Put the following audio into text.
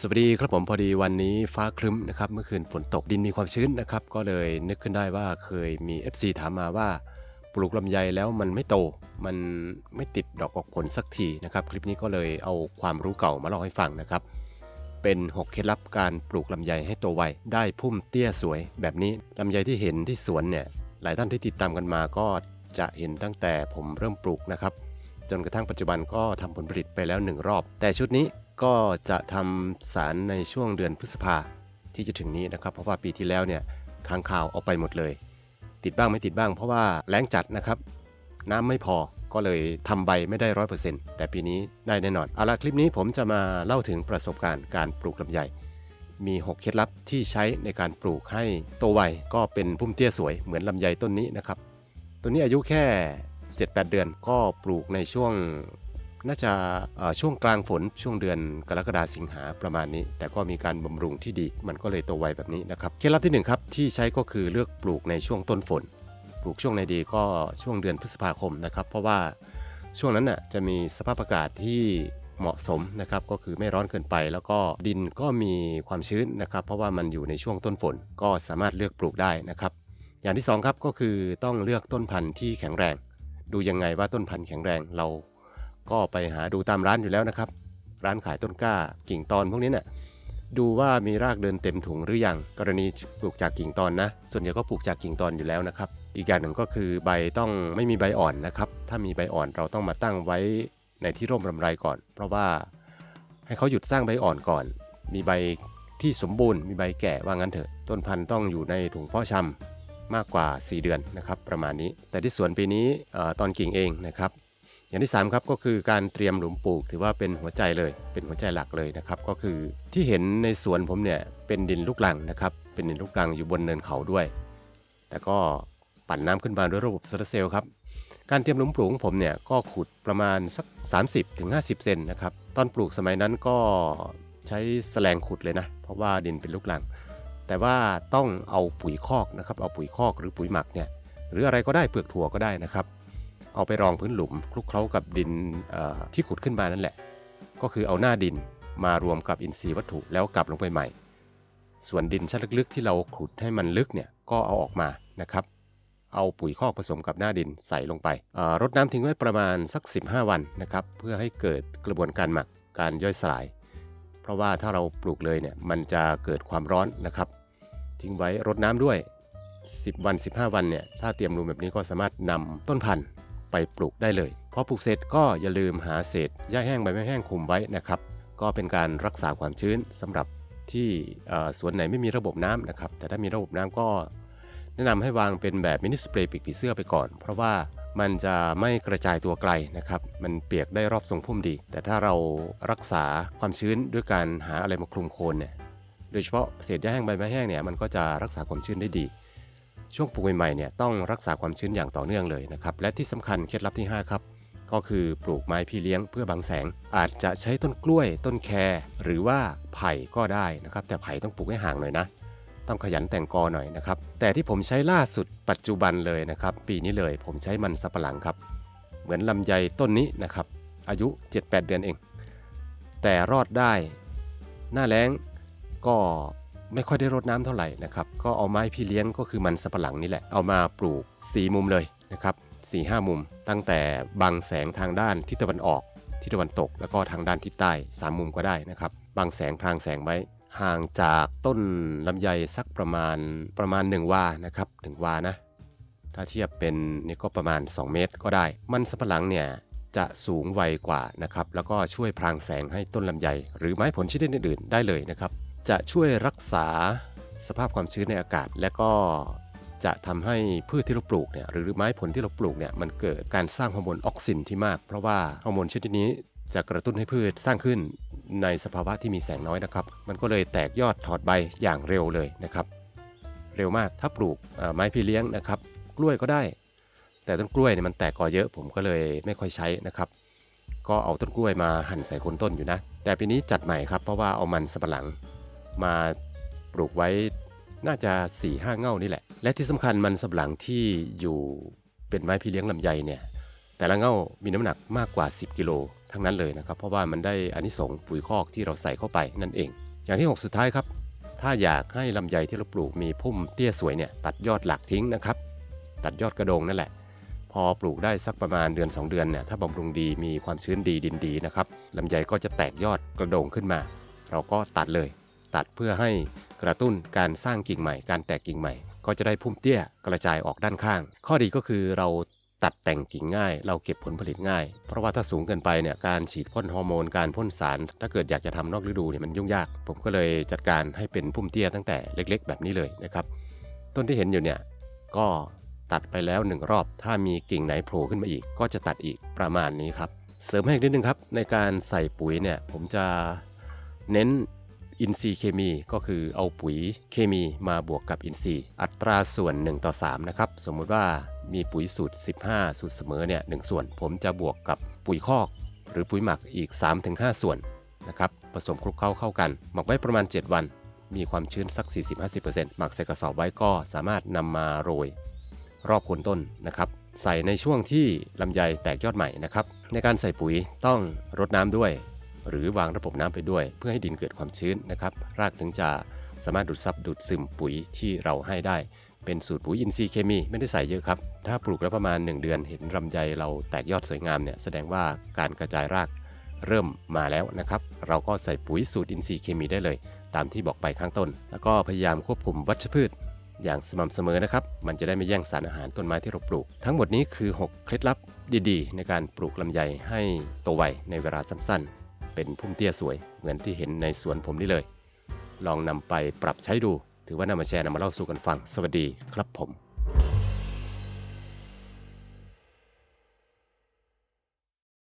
สวัสดีครับผมพอดีวันนี้ฟ้าครึ้มนะครับเมื่อคืนฝนตกดินมีความชื้นนะครับ ก็เลยนึกขึ้นได้ว่าเคยมี FC ถามมาว่าปลูกลำไยแล้วมันไม่โต มันไม่ติดดอกออกผลสักทีนะครับ คลิปนี้ก็เลยเอาความรู้เก่ามาเล่าให้ฟังนะครับ เป็น 6 เคล็ดลับการปลูกลำไยให้โตไวได้พุ่มเตี้ยสวยแบบนี้ลำไยที่เห็นที่สวนเนี่ยหลายท่านที่ติดตามกันมาก็จะเห็นตั้งแต่ผมเริ่มปลูกนะครับจนกระทั่งปัจจุบันก็ทำผลผลิตไปแล้วหนึ่งรอบ แต่ชุดนี้ ก็จะทำสารในช่วงเดือนพฤษภาที่จะถึงนี้นะครับ เพราะว่าปีที่แล้วเนี่ยค้างคาวเอาไปหมดเลย ติดบ้างไม่ติดบ้าง เพราะว่าแล้งจัดนะครับ น้ำไม่พอก็เลยทำใบไม่ได้ร้อยเปอร์เซ็นต์แต่ปีนี้ได้แน่นอนเอาละคลิปนี้ผมจะมาเล่าถึงประสบการณ์การปลูกลำไยมี 6 เคล็ดลับที่ใช้ในการปลูกให้โตไวก็เป็นพุ่มเตี้ยสวยเหมือนลำไยต้นนี้นะครับต้นนี้อายุแค่ 7-8 เดือนก็ปลูกในช่วง น่าจะช่วงกลางฝนช่วงเดือนกรกฎาสิงหาประมาณนี้ แต่ก็มีการบำรุงที่ดี มันก็เลยโตไวแบบนี้นะครับเคล็ดลับที่หนึ่งครับ ที่ใช้ก็คือเลือกปลูกในช่วงต้นฝน ปลูกช่วงในดีก็ช่วงเดือนพฤษภาคมนะครับ เพราะว่าช่วงนั้นน่ะจะมีสภาพอากาศที่เหมาะสมนะครับก็คือไม่ร้อนเกินไป แล้วก็ดินก็มีความชื้นนะครับ เพราะว่ามันอยู่ในช่วงต้นฝนก็สามารถเลือกปลูกได้นะครับ อย่างที่สองครับก็คือต้องเลือกต้นพันธุ์ที่แข็งแรง ดูยังไงว่าต้นพันธุ์แข็งแรงเรา ก็ไปหาดูตามร้านอยู่แล้วนะครับ ร้านขายต้นกล้ากิ่งตอนพวกนี้เนี่ยดูว่ามีรากเดินเต็มถุงหรือยังกรณีปลูกจากกิ่งตอนนะ ส่วนใหญ่ก็ปลูกจากกิ่งตอนอยู่แล้วนะครับ อีกอย่างหนึ่งก็คือใบต้องไม่มีใบอ่อนนะครับ ถ้ามีใบอ่อนเราต้องมาตั้งไว้ในที่ร่มรำไรก่อน เพราะว่าให้เขาหยุดสร้างใบอ่อนก่อน มีใบที่สมบูรณ์มีใบแก่ว่างั้นเถอะ ต้นพันธุ์ต้องอยู่ในถุงเพาะชำมากกว่า 4 เดือนนะครับประมาณนี้ แต่ที่สวนปีนี้ออตอนกิ่งเองนะครับ อย่างที่3ครับก็คือการเตรียมหลุมปลูกถือว่าเป็นหัวใจเลยเป็นหัวใจหลักเลยนะครับก็คือที่เห็นในสวนผมเนี่ยเป็นดินลูกรังนะครับเป็นดินลูกรังอยู่บนเนินเขาด้วย แต่ก็ปั่นน้ำขึ้นมาด้วยระบบโซลาร์เซลล์ครับการเตรียมหลุมปลูกของผมเนี่ยก็ขุดประมาณสัก 30-50ถึง50 เซนนะครับตอนปลูกสมัยนั้นก็ใช้แสลงขุดเลยนะ เพราะว่าดินเป็นลูกรัง แต่ว่าต้องเอาปุ๋ยคอกนะครับเอาปุ๋ยคอกหรือปุ๋ยหมักเนี่ยหรืออะไรก็ได้เปลือกถั่วก็ได้นะครับ เอาไปรองพื้นหลุมคลุกเคล้ากับดินที่ขุดขึ้นมานั่นแหละ ก็คือเอาหน้าดินมารวมกับอินทรีย์วัตถุแล้วกลับลงไปใหม่ ส่วนดินชั้นลึกๆ ที่เราขุดให้มันลึกเนี่ยก็เอาออกมานะครับ เอาปุ๋ยคอกผสมกับหน้าดินใส่ลงไปรดน้ำทิ้งไว้ประมาณสัก 15 วันนะครับเพื่อให้เกิดกระบวนการหมักการย่อยสลาย เพราะว่าถ้าเราปลูกเลยเนี่ยมันจะเกิดความร้อนนะครับ ทิ้งไว้รดน้ำด้วย 10 วัน 15 วันเนี่ยถ้าเตรียมรูมแบบนี้ก็สามารถนำต้นพันธุ์ ไปปลูกได้เลยพอปลูกเสร็จก็อย่าลืมหาเศษหญ้าแห้งใบไม้แห้งคลุมไว้นะครับ ก็เป็นการรักษาความชื้นสำหรับที่สวนไหนไม่มีระบบน้ำนะครับ แต่ถ้ามีระบบน้ำก็ แนะนำให้วางเป็นแบบมินิสเปรย์ปีกผีเสื้อไปก่อน เพราะว่ามันจะไม่กระจายตัวไกลนะครับ มันเปียกได้รอบทรงพุ่มดี แต่ถ้าเรารักษาความชื้นด้วยการหาอะไรมาคลุมโคนเนี่ย โดยเฉพาะเศษหญ้าแห้งใบไม้แห้งเนี่ย มันก็จะรักษาความชื้นได้ดี ช่วงปลูกใหม่ๆเนี่ยต้องรักษาความชื้นอย่างต่อเนื่องเลยนะครับและที่สำคัญเคล็ดลับที่ 5 ครับ ก็คือปลูกไม้พี่เลี้ยงเพื่อบังแสง อาจจะใช้ต้นกล้วย ต้นแครหรือว่าไผ่ก็ได้นะครับ แต่ไผ่ต้องปลูกให้ห่างหน่อยนะ ต้องขยันแต่งกอหน่อยนะครับ แต่ที่ผมใช้ล่าสุดปัจจุบันเลยนะครับ ปีนี้เลยผมใช้มันสับปะหลังครับ เหมือนลำไยต้นนี้นะครับ อายุ 7-8 เดือนเอง แต่รอดได้ หน้าแล้งก็ ไม่ค่อยได้รดน้ำเท่าไหร่นะครับ ก็เอาไม้พี่เลี้ยงก็คือมันสับปะหลังนี่แหละ เอามาปลูก 4 มุมเลยนะครับ4 5มุม ตั้งแต่บังแสงทางด้านทิศตะวันออกทิศตะวันตก แล้วก็ทางด้านทิศใต้ 3 มุมก็ได้นะครับบังแสงพรางแสงไว้ ห่างจากต้นลำไยสักประมาณประมาณ 1 วานะครับ1วานะ ถ้าเทียบเป็นนี่ก็ประมาณ 2 เมตรก็ได้ มันสับปะหลังเนี่ยจะสูงไวกว่านะครับแล้วก็ช่วยพรางแสงให้ต้นลำไยหรือไม้ผลชนิดอื่นๆได้เลยนะครับ จะช่วยรักษาสภาพความชื้นในอากาศ และก็จะทำให้พืชที่เราปลูกเนี่ยหรือไม้ผลที่เราปลูกเนี่ยมันเกิดการสร้างฮอร์โมนออกซินที่มาก เพราะว่าฮอร์โมนชนิดนี้จะกระตุ้นให้พืชสร้างขึ้นในสภาวะที่มีแสงน้อยนะครับ มันก็เลยแตกยอดถอดใบอย่างเร็วเลยนะครับ เร็วมากถ้าปลูกไม้พี่เลี้ยงนะครับ กล้วยก็ได้ แต่ต้นกล้วยเนี่ยมันแตกกอเยอะผมก็เลยไม่ค่อยใช้นะครับ ก็เอาต้นกล้วยมาหั่นใส่โคนต้นอยู่นะ แต่ปีนี้จัดใหม่ครับเพราะว่าเอามันสับปะหลัง มาปลูกไว้น่าจะ4ี่ห้าเง่านี่แหละ และที่สำคัญมันสับหลังที่อยู่เป็นไม้พี่เลี้ยงลำไยเนี่ยแต่ละเง่ามีน้ำหนักมากกว่า 10 กิโลทั้งนั้นเลยนะครับ เพราะว่ามันได้อานิสงส์ปุ๋ยคอกที่เราใส่เข้าไปนั่นเอง อย่างที่ 6 สุดท้ายครับ ถ้าอยากให้ลำไยที่เราปลูกมีพุ่มเตี้ยสวยเนี่ยตัดยอดหลักทิ้งนะครับ ตัดยอดกระโดงนั่นแหละ พอปลูกได้สักประมาณเดือน 2 เดือนเนี่ยถ้าบำรุงดีมีความชื้นดีดินดีนะครับลำไยก็จะแตกยอดกระโดงขึ้นมา เราก็ตัดเลย ตัดเพื่อให้กระตุ้นการสร้างกิ่งใหม่ การแตกกิ่งใหม่ ก็จะได้พุ่มเตี้ยกระจายออกด้านข้าง ข้อดีก็คือเราตัดแต่งกิ่งง่าย เราเก็บผลผลิตง่าย เพราะว่าถ้าสูงเกินไปเนี่ยการฉีดพ่นฮอร์โมนการพ่นสาร ถ้าเกิดอยากจะทำนอกฤดูเนี่ยมันยุ่งยาก ผมก็เลยจัดการให้เป็นพุ่มเตี้ยตั้งแต่เล็ก ๆ แบบนี้เลยนะครับ ต้นที่เห็นอยู่เนี่ยก็ตัดไปแล้วหนึ่งรอบ ถ้ามีกิ่งไหนโผล่ขึ้นมาอีก ก็จะตัดอีกประมาณนี้ครับ เสริมให้อีกนิดนึงครับ ในการใส่ปุ๋ยเนี่ยผมจะเน้น อินทรีย์เคมีก็คือเอาปุ๋ยเคมีมาบวกกับอินทรีย์ อัตราส่วน 1 ต่อ 3 นะครับ สมมุติว่ามีปุ๋ยสูตร 15 สูตรเสมอเนี่ยหส่วน ผมจะบวกกับปุ๋ยคอก หรือปุ๋ยหมักอีก 3-5 ส่วนนะครับผสมคลุกเคล้าเข้ากัน หมักไว้ประมาณ 7 วัน มีความชื้นสัก 40-50%หมักใส่กระสอบไว้ก็สามารถนำมาโรย รอบโคนต้นนะครับใส่ในช่วงที่ลำไยแตกยอดใหม่นะครับในการใส่ปุ๋ยต้องรดน้ำด้วย หรือวางระบบน้ำไปด้วย เพื่อให้ดินเกิดความชื้นนะครับ รากถึงจะสามารถดูดซับดูดซึมปุ๋ยที่เราให้ได้ เป็นสูตรปุ๋ยอินทรีย์เคมีไม่ได้ใส่เยอะครับ ถ้าปลูกแล้วประมาณ 1 เดือนเห็นลำไยเราแตกยอดสวยงามเนี่ยแสดงว่าการกระจายรากเริ่มมาแล้วนะครับ เราก็ใส่ปุ๋ยสูตรอินทรีย์เคมีได้เลย ตามที่บอกไปข้างต้น แล้วก็พยายามควบคุมวัชพืช อย่างสม่ำเสมอนะครับ มันจะได้ไม่แย่งสารอาหารต้นไม้ที่เราปลูก ทั้งหมดนี้คือ 6 เคล็ดลับดีๆ ในการปลูกลำไยให้โตไวในเวลาสั้นๆ เป็นพุ่มเตี้ยสวย เหมือนที่เห็นในสวนผมนี่เลย ลองนำไปปรับใช้ดู ถือว่านำมาแชร์นำมาเล่าสู่กันฟัง สวัสดีครับผม